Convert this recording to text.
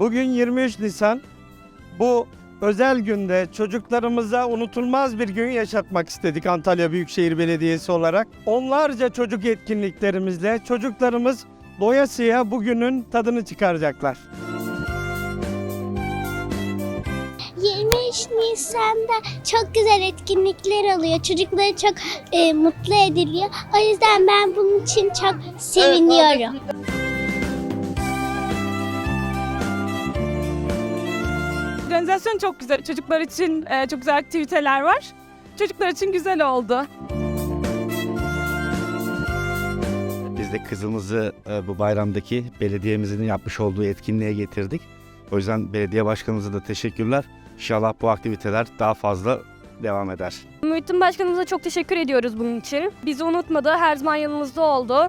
Bugün 23 Nisan. Bu özel günde çocuklarımıza unutulmaz bir gün yaşatmak istedik Antalya Büyükşehir Belediyesi olarak. Onlarca çocuk etkinliklerimizle çocuklarımız doyasıya bugünün tadını çıkaracaklar. 23 Nisan'da çok güzel etkinlikler oluyor. Çocukları çok e, mutlu ediliyor. O yüzden ben bunun için çok seviniyorum. Organizasyon çok güzel. Çocuklar için e, çok güzel aktiviteler var. Çocuklar için güzel oldu. Biz de kızımızı e, bu bayramdaki belediyemizin yapmış olduğu etkinliğe getirdik. O yüzden belediye başkanımıza da teşekkürler. İnşallah bu aktiviteler daha fazla devam eder. Muhittin Başkanımıza çok teşekkür ediyoruz bunun için. Bizi unutmadı, her zaman yanımızda oldu.